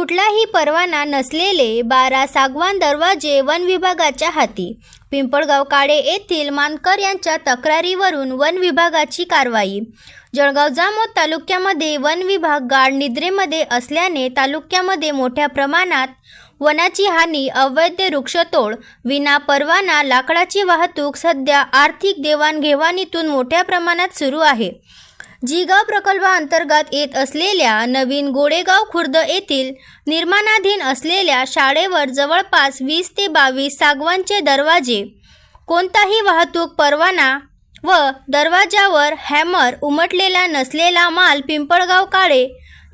कुठलाही परवाना नसलेले बारा सागवान दरवाजे वन विभागाच्या हाती. पिंपळगाव काळे येथील मानकर यांच्या तक्रारीवरून वन विभागाची कारवाई. जळगाव जामोद तालुक्यामध्ये वन विभाग गाढ निद्रेमध्ये असल्याने तालुक्यामध्ये मोठ्या प्रमाणात वनाची हानी अवैध वृक्षतोड विना परवाना लाकडाची वाहतूक सध्या आर्थिक देवाणघेवाणीतून मोठ्या प्रमाणात सुरू आहे. जिगाव प्रकल्पाअंतर्गत येत असलेल्या नवीन गोडेगाव खुर्द येथील निर्माणाधीन असलेल्या शाळेवर जवळपास वीस ते बावीस सागवानचे दरवाजे कोणताही वाहतूक परवाना व दरवाजावर हॅमर उमटलेला नसलेला माल पिंपळगाव काळे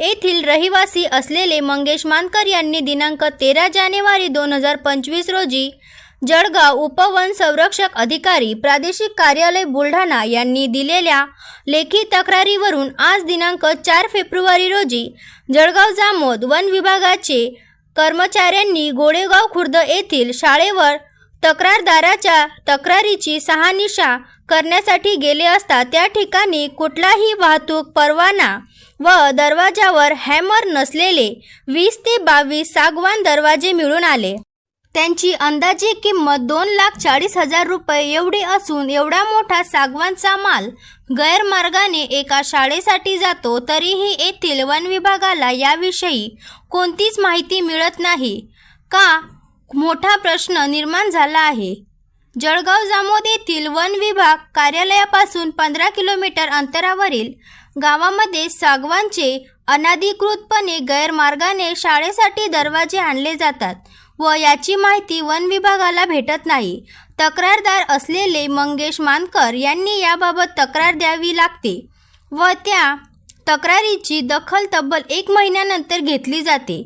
येथील रहिवासी असलेले मंगेश मानकर यांनी दिनांक तेरा जानेवारी दोन हजार पंचवीस रोजी जळगाव उपवन संरक्षक अधिकारी प्रादेशिक कार्यालय बुलढाणा यांनी दिलेल्या लेखी तक्रारीवरून आज दिनांक चार फेब्रुवारी रोजी जळगाव जामोद वन विभागाचे कर्मचाऱ्यांनी गोडेगाव खुर्द येथील शाळेवर तक्रारदाराच्या तक्रारीची सहानिशा करण्यासाठी गेले असता त्या ठिकाणी कुठलाही वाहतूक परवाना व दरवाजावर हॅमर नसलेले वीस ते बावीस सागवान दरवाजे मिळून आले. त्यांची अंदाजे किंमत दोन लाख चाळीस हजार रुपये एवढी असून एवढा मोठा सागवानचा माल गैरमार्गाने एका शाळेसाठी जातो तरीही येथील वन विभागाला याविषयी कोणतीच माहिती मिळत नाही. का? मोठा प्रश्न निर्माण झाला आहे. जळगाव जामोद येथील वन विभाग कार्यालयापासून पंधरा किलोमीटर अंतरावरील गावामध्ये सागवानचे अनाधिकृतपणे गैरमार्गाने शाळेसाठी दरवाजे आणले जातात. व याची माहिती वन विभागाला भेटत नाही. तक्रारदार असलेले मंगेश मानकर यांनी याबाबत तक्रार द्यावी लागते व त्या तक्रारीची दखल तब्बल एक महिन्यानंतर घेतली जाते.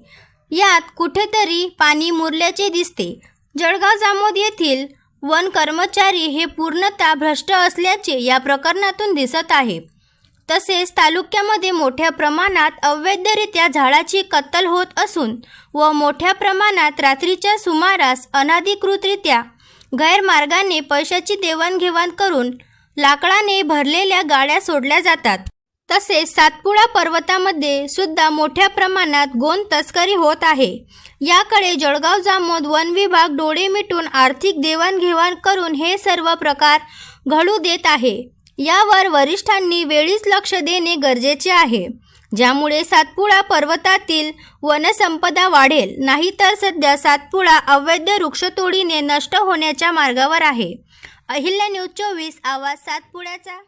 यात कुठेतरी पाणी मुरल्याचे दिसते. जळगाव जामोद येथील वन कर्मचारी हे पूर्णतः भ्रष्ट असल्याचे या प्रकरणातून दिसत आहे. तसेच तालुक्यामध्ये मोठ्या प्रमाणात अवैधरित्या झाडाची कत्तल होत असून व मोठ्या प्रमाणात रात्रीच्या सुमारास अनाधिकृतरित्या गैरमार्गाने पैशाची देवाणघेवाण करून लाकडाने भरलेल्या गाड्या सोडल्या जातात. तसेच सातपुडा पर्वतामध्ये सुद्धा मोठ्या प्रमाणात गोंद तस्करी होत आहे. याकडे जळगाव जामोद वन विभाग डोळे मिटून आर्थिक देवाणघेवाण करून हे सर्व प्रकार घडू देत आहे. यावर वरिष्ठांनी वेळीच लक्ष देणे गरजेचे आहे. ज्यामुळे सातपुडा पर्वतातील वनसंपदा वाढेल नाहीतर सध्या सातपुडा अवैध वृक्षतोडीने नष्ट होण्याच्या मार्गावर आहे. अहिल्या न्यूज चोवीस आवाज सातपुड्याचा.